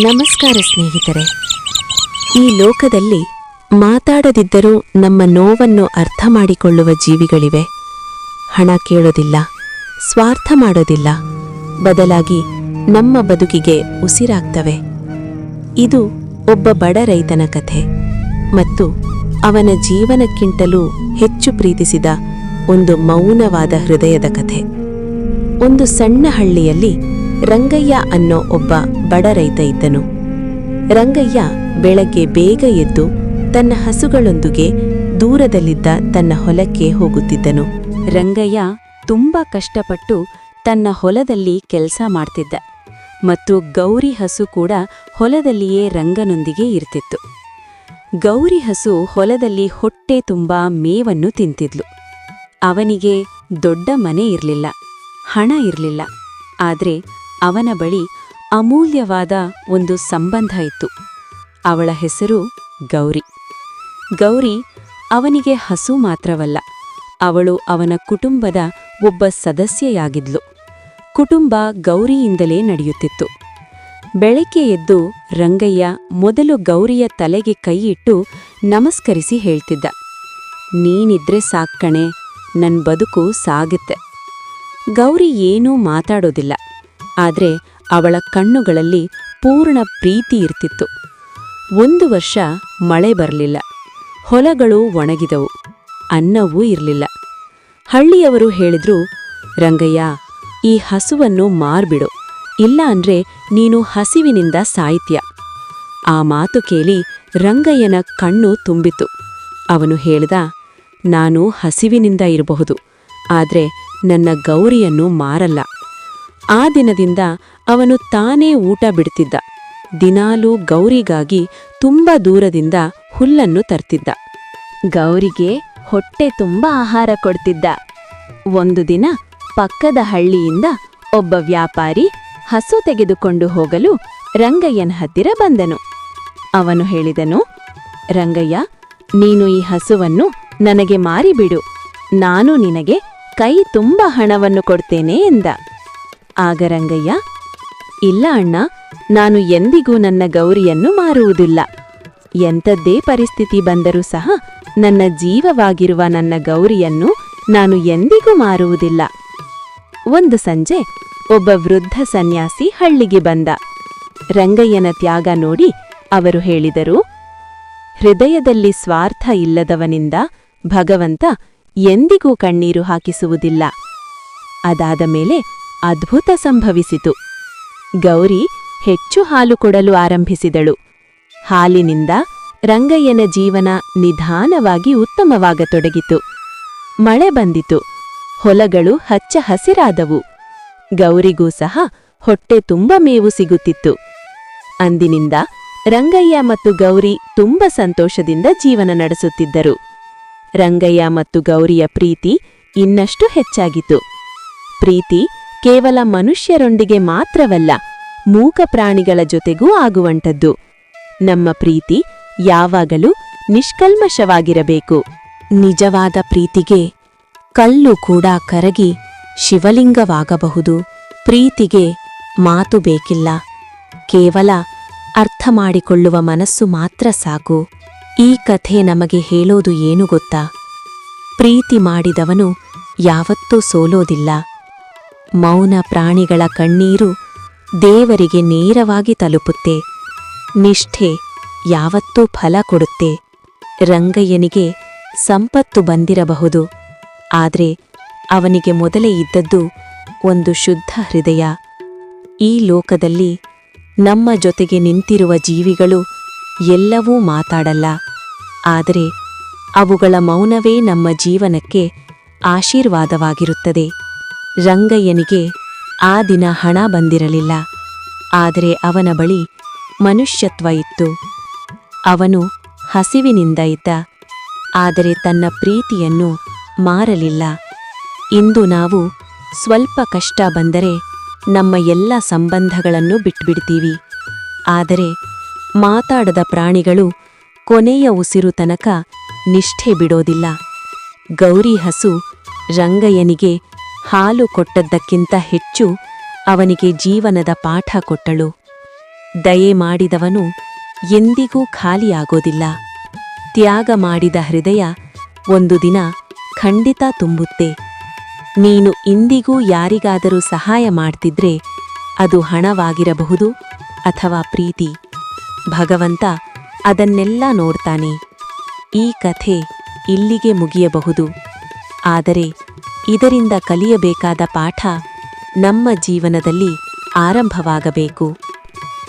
ನಮಸ್ಕಾರ ಸ್ನೇಹಿತರೆ. ಈ ಲೋಕದಲ್ಲಿ ಮಾತಾಡದಿದ್ದರೂ ನಮ್ಮ ನೋವನ್ನು ಅರ್ಥ ಮಾಡಿಕೊಳ್ಳುವ ಜೀವಿಗಳಿವೆ. ಹಣ ಕೇಳೋದಿಲ್ಲ, ಸ್ವಾರ್ಥ ಮಾಡೋದಿಲ್ಲ, ಬದಲಾಗಿ ನಮ್ಮ ಬದುಕಿಗೆ ಉಸಿರಾಗ್ತವೆ. ಇದು ಒಬ್ಬ ಬಡ ರೈತನ ಕಥೆ ಮತ್ತು ಅವನ ಜೀವನಕ್ಕಿಂತಲೂ ಹೆಚ್ಚು ಪ್ರೀತಿಸಿದ ಒಂದು ಮೌನವಾದ ಹೃದಯದ ಕಥೆ. ಒಂದು ಸಣ್ಣ ಹಳ್ಳಿಯಲ್ಲಿ ರಂಗಯ್ಯ ಅನ್ನೋ ಒಬ್ಬ ಬಡ ರೈತ ಇದ್ದನು. ರಂಗಯ್ಯ ಬೆಳಗ್ಗೆ ಬೇಗ ಎದ್ದು ತನ್ನ ಹಸುಗಳೊಂದಿಗೆ ದೂರದಲ್ಲಿದ್ದ ತನ್ನ ಹೊಲಕ್ಕೆ ಹೋಗುತ್ತಿದ್ದನು. ರಂಗಯ್ಯ ತುಂಬಾ ಕಷ್ಟಪಟ್ಟು ತನ್ನ ಹೊಲದಲ್ಲಿ ಕೆಲಸ ಮಾಡ್ತಿದ್ದ ಮತ್ತು ಗೌರಿ ಹಸು ಕೂಡ ಹೊಲದಲ್ಲಿಯೇ ರಂಗನೊಂದಿಗೆ ಇರ್ತಿತ್ತು. ಗೌರಿ ಹಸು ಹೊಲದಲ್ಲಿ ಹೊಟ್ಟೆ ತುಂಬಾ ಮೇವನ್ನು ತಿಂತಿದ್ಲು. ಅವನಿಗೆ ದೊಡ್ಡ ಮನೆ ಇರಲಿಲ್ಲ. ಹಣ ಇರಲಿಲ್ಲ. ಆದರೆ ಅವನ ಬಳಿ ಅಮೂಲ್ಯವಾದ ಒಂದು ಸಂಬಂಧ ಇತ್ತು. ಅವಳ ಹೆಸರು ಗೌರಿ. ಗೌರಿ ಅವನಿಗೆ ಹಸು ಮಾತ್ರವಲ್ಲ, ಅವಳು ಅವನ ಕುಟುಂಬದ ಒಬ್ಬ ಸದಸ್ಯೆಯಾಗಿದ್ಲು. ಕುಟುಂಬ ಗೌರಿಯಿಂದಲೇ ನಡೆಯುತ್ತಿತ್ತು. ಬೆಳಗ್ಗೆ ಎದ್ದು ರಂಗಯ್ಯ ಮೊದಲು ಗೌರಿಯ ತಲೆಗೆ ಕೈಯಿಟ್ಟು ನಮಸ್ಕರಿಸಿ ಹೇಳ್ತಿದ್ದ, ನೀನಿದ್ರೆ ಸಾಕ್ಕಣೆ ನನ್ ಬದುಕು ಸಾಗುತ್ತೆ. ಗೌರಿ ಏನೂ ಮಾತಾಡೋದಿಲ್ಲ. ಆದ್ರೆ ಅವಳ ಕಣ್ಣುಗಳಲ್ಲಿ ಪೂರ್ಣ ಪ್ರೀತಿ ಇರ್ತಿತ್ತು. ಒಂದು ವರ್ಷ ಮಳೆ ಬರಲಿಲ್ಲ. ಹೊಲಗಳು ಒಣಗಿದವು. ಅನ್ನವೂ ಇರಲಿಲ್ಲ. ಹಳ್ಳಿಯವರು ಹೇಳಿದ್ರು, ರಂಗಯ್ಯ, ಈ ಹಸುವನ್ನು ಮಾರ್ಬಿಡು. ಇಲ್ಲ ಅಂದ್ರೆ ನೀನು ಹಸಿವಿನಿಂದ ಸಾಹಿತ್ಯ ಆ ಮಾತು ಕೇಳಿ ರಂಗಯ್ಯನ ಕಣ್ಣು ತುಂಬಿತು ಅವನು ಹೇಳ್ದ, ನಾನು ಹಸಿವಿನಿಂದ ಇರಬಹುದು. ಆದ್ರೆ ನನ್ನ ಗೌರಿಯನ್ನು ಮಾರಲ್ಲ. ಆ ದಿನದಿಂದ ಅವನು ತಾನೇ ಊಟ ಬಿಡ್ತಿದ್ದ. ದಿನಾಲೂ ಗೌರಿಗಾಗಿ ತುಂಬ ದೂರದಿಂದ ಹುಲ್ಲನ್ನು ತರ್ತಿದ್ದ. ಗೌರಿಗೆ ಹೊಟ್ಟೆ ತುಂಬ ಆಹಾರ ಕೊಡ್ತಿದ್ದ. ಒಂದು ದಿನ ಪಕ್ಕದ ಹಳ್ಳಿಯಿಂದ ಒಬ್ಬ ವ್ಯಾಪಾರಿ ಹಸು ತೆಗೆದುಕೊಂಡು ಹೋಗಲು ರಂಗಯ್ಯನ ಹತ್ತಿರ ಬಂದನು. ಅವನು ಹೇಳಿದನು, ರಂಗಯ್ಯ, ನೀನು ಈ ಹಸುವನ್ನು ನನಗೆ ಮಾರಿಬಿಡು. ನಾನು ನಿನಗೆ ಕೈ ತುಂಬ ಹಣವನ್ನು ಕೊಡ್ತೇನೆ ಎಂದ. ಆಗ ರಂಗಯ್ಯ, ಇಲ್ಲ ಅಣ್ಣ, ನಾನು ಎಂದಿಗೂ ನನ್ನ ಗೌರಿಯನ್ನು ಮಾರುವುದಿಲ್ಲ. ಎಂಥದ್ದೇ ಪರಿಸ್ಥಿತಿ ಬಂದರೂ ಸಹ ನನ್ನ ಜೀವವಾಗಿರುವ ನನ್ನ ಗೌರಿಯನ್ನು ನಾನು ಎಂದಿಗೂ ಮಾರುವುದಿಲ್ಲ. ಒಂದು ಸಂಜೆ ಒಬ್ಬ ವೃದ್ಧ ಸನ್ಯಾಸಿ ಹಳ್ಳಿಗೆ ಬಂದ. ರಂಗಯ್ಯನ ತ್ಯಾಗ ನೋಡಿ ಅವರು ಹೇಳಿದರು, ಹೃದಯದಲ್ಲಿ ಸ್ವಾರ್ಥ ಇಲ್ಲದವನಿಂದ ಭಗವಂತ ಎಂದಿಗೂ ಕಣ್ಣೀರು ಹಾಕಿಸುವುದಿಲ್ಲ. ಅದಾದ ಮೇಲೆ ಅದ್ಭುತ ಸಂಭವಿಸಿತು. ಗೌರಿ ಹೆಚ್ಚು ಹಾಲು ಕೊಡಲು ಆರಂಭಿಸಿದಳು. ಹಾಲಿನಿಂದ ರಂಗಯ್ಯನ ಜೀವನ ನಿಧಾನವಾಗಿ ಉತ್ತಮವಾಗತೊಡಗಿತು. ಮಳೆ ಬಂದಿತು. ಹೊಲಗಳು ಹಚ್ಚ ಹಸಿರಾದವು. ಗೌರಿಗೂ ಸಹ ಹೊಟ್ಟೆ ತುಂಬ ಮೇವು ಸಿಗುತ್ತಿತ್ತು. ಅಂದಿನಿಂದ ರಂಗಯ್ಯ ಮತ್ತು ಗೌರಿ ತುಂಬ ಸಂತೋಷದಿಂದ ಜೀವನ ನಡೆಸುತ್ತಿದ್ದರು. ರಂಗಯ್ಯ ಮತ್ತು ಗೌರಿಯ ಪ್ರೀತಿ ಇನ್ನಷ್ಟು ಹೆಚ್ಚಾಗಿತು ಪ್ರೀತಿ ಕೇವಲ ಮನುಷ್ಯರೊಂದಿಗೆ ಮಾತ್ರವಲ್ಲ, ಮೂಕ ಪ್ರಾಣಿಗಳ ಜೊತೆಗೂ ಆಗುವಂಥದ್ದು. ನಮ್ಮ ಪ್ರೀತಿ ಯಾವಾಗಲೂ ನಿಷ್ಕಲ್ಮಶವಾಗಿರಬೇಕು. ನಿಜವಾದ ಪ್ರೀತಿಗೆ ಕಲ್ಲು ಕೂಡ ಕರಗಿ ಶಿವಲಿಂಗವಾಗಬಹುದು. ಪ್ರೀತಿಗೆ ಮಾತು ಬೇಕಿಲ್ಲ. ಕೇವಲ ಅರ್ಥ ಮಾಡಿಕೊಳ್ಳುವ ಮನಸ್ಸು ಮಾತ್ರ ಸಾಕು. ಈ ಕಥೆ ನಮಗೆ ಹೇಳೋದು ಏನು ಗೊತ್ತಾ? ಪ್ರೀತಿ ಮಾಡಿದವನು ಯಾವತ್ತೂ ಸೋಲೋದಿಲ್ಲ. ಮೌನ ಪ್ರಾಣಿಗಳ ಕಣ್ಣೀರು ದೇವರಿಗೆ ನೇರವಾಗಿ ತಲುಪುತ್ತೆ. ನಿಷ್ಠೆ ಯಾವತ್ತೂ ಫಲ ಕೊಡುತ್ತೆ. ರಂಗಯ್ಯನಿಗೆ ಸಂಪತ್ತು ಬಂದಿರಬಹುದು. ಆದರೆ ಅವನಿಗೆ ಮೊದಲೇ ಇದ್ದದ್ದು ಒಂದು ಶುದ್ಧ ಹೃದಯ. ಈ ಲೋಕದಲ್ಲಿ ನಮ್ಮ ಜೊತೆಗೆ ನಿಂತಿರುವ ಜೀವಿಗಳು ಎಲ್ಲವೂ ಮಾತಾಡಲ್ಲ. ಆದರೆ ಅವುಗಳ ಮೌನವೇ ನಮ್ಮ ಜೀವನಕ್ಕೆ ಆಶೀರ್ವಾದವಾಗಿರುತ್ತದೆ. ರಂಗಯ್ಯನಿಗೆ ಆ ದಿನ ಹಣ ಬಂದಿರಲಿಲ್ಲ. ಆದರೆ ಅವನ ಬಳಿ ಮನುಷ್ಯತ್ವ ಇತ್ತು. ಅವನು ಹಸಿವಿನಿಂದ ಇದ್ದ. ಆದರೆ ತನ್ನ ಪ್ರೀತಿಯನ್ನು ಮಾರಲಿಲ್ಲ. ಇಂದು ನಾವು ಸ್ವಲ್ಪ ಕಷ್ಟ ಬಂದರೆ ನಮ್ಮ ಎಲ್ಲ ಸಂಬಂಧಗಳನ್ನು ಬಿಟ್ಬಿಡ್ತೀವಿ. ಆದರೆ ಮಾತಾಡದ ಪ್ರಾಣಿಗಳು ಕೊನೆಯ ಉಸಿರು ತನಕ ನಿಷ್ಠೆ ಬಿಡೋದಿಲ್ಲ. ಗೌರಿ ಹಸು ರಂಗಯ್ಯನಿಗೆ ಹಾಲು ಕೊಟ್ಟದ್ದಕ್ಕಿಂತ ಹೆಚ್ಚು ಅವನಿಗೆ ಜೀವನದ ಪಾಠ ಕೊಟ್ಟಳು. ದಯೆ ಮಾಡಿದವನು ಎಂದಿಗೂ ಖಾಲಿಯಾಗೋದಿಲ್ಲ. ತ್ಯಾಗ ಮಾಡಿದ ಹೃದಯ ಒಂದು ದಿನ ಖಂಡಿತ ತುಂಬುತ್ತೆ. ನೀನು ಇಂದಿಗೂ ಯಾರಿಗಾದರೂ ಸಹಾಯ ಮಾಡ್ತಿದ್ರೆ ಅದು ಹಣವಾಗಿರಬಹುದು ಅಥವಾ ಪ್ರೀತಿ. ಭಗವಂತ ಅದನ್ನೆಲ್ಲ ನೋಡ್ತಾನೆ. ಈ ಕಥೆ ಇಲ್ಲಿಗೆ ಮುಗಿಯಬಹುದು. ಆದರೆ ಇದರಿಂದ ಕಲಿಯಬೇಕಾದ ಪಾಠ ನಮ್ಮ ಜೀವನದಲ್ಲಿ ಆರಂಭವಾಗಬೇಕು.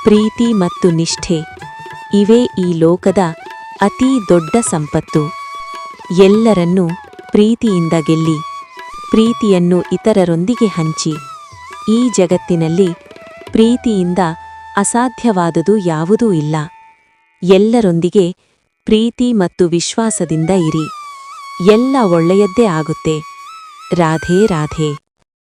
ಪ್ರೀತಿ ಮತ್ತು ನಿಷ್ಠೆ ಇವೇ ಈ ಲೋಕದ ಅತೀ ದೊಡ್ಡ ಸಂಪತ್ತು. ಎಲ್ಲರನ್ನೂ ಪ್ರೀತಿಯಿಂದ ಗೆಲ್ಲಿ, ಪ್ರೀತಿಯನ್ನು ಇತರರೊಂದಿಗೆ ಹಂಚಿ, ಈ ಜಗತ್ತಿನಲ್ಲಿ ಪ್ರೀತಿಯಿಂದ ಅಸಾಧ್ಯವಾದುದು ಯಾವುದೂ ಇಲ್ಲ. ಎಲ್ಲರೊಂದಿಗೆ ಪ್ರೀತಿ ಮತ್ತು ವಿಶ್ವಾಸದಿಂದ ಇರಿ. ಎಲ್ಲ ಒಳ್ಳೆಯದ್ದೇ ಆಗುತ್ತೆ. ರಾಧೇ ರಾಧೇ.